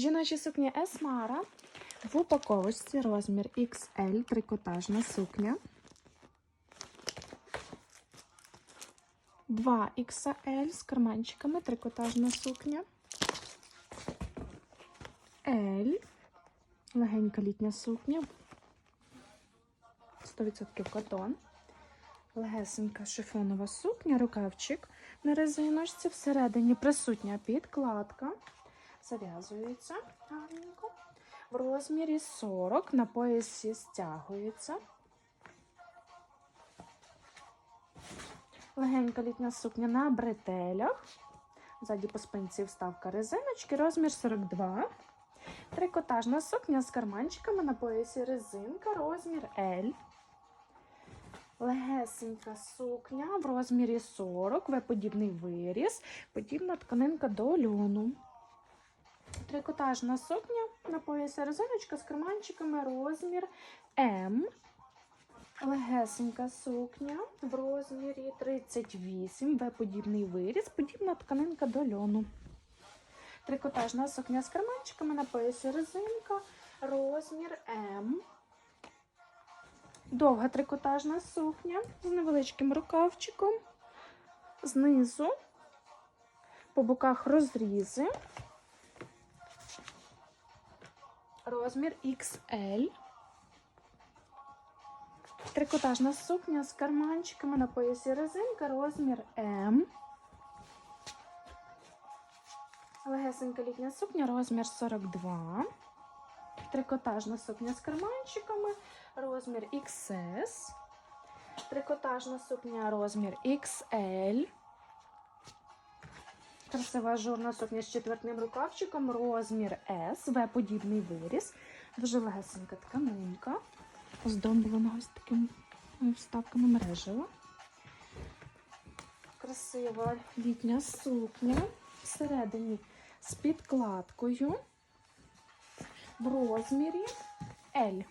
Жіночі сукні Есмара в упаковочці розмір XL, трикотажна сукня. 2 XL з карманчиками, трикотажна сукня. L, легенька літня сукня. 100% котон. Легесенька шифонова сукня, рукавчик на резиночці. Всередині присутня підкладка. Зав'язується гарненько. В розмірі 40 на поясі стягується. Легенька літня сукня на бретелях. Ззаді по спинці вставка резиночки, розмір 42. Трикотажна сукня з карманчиками на поясі резинка, розмір L. Легесенька сукня в розмірі 40, В-подібний виріз, подібна тканинка до льону. Трикотажна сукня на поясі резиночка з карманчиками, розмір М. Легесенька сукня в розмірі 38, В-подібний виріз, подібна тканинка до льону. Трикотажна сукня з карманчиками на поясі резинка, розмір М. Довга трикотажна сукня з невеличким рукавчиком. Знизу по боках розрізи. Розмір XL. Трикотажна сукня з карманчиками на поясі резинка, розмір М. Легесенька літня сукня, розмір 42. Трикотажна сукня з карманчиками, розмір XS. Трикотажна сукня, розмір XL. Красива журна сукня з четвертним рукавчиком, розмір S, В-подібний виріз. Дуже легесенька тканинка. Оздоблена ось такими вставками мережева. Красива літня сукня. Всередині з підкладкою в розмірі L.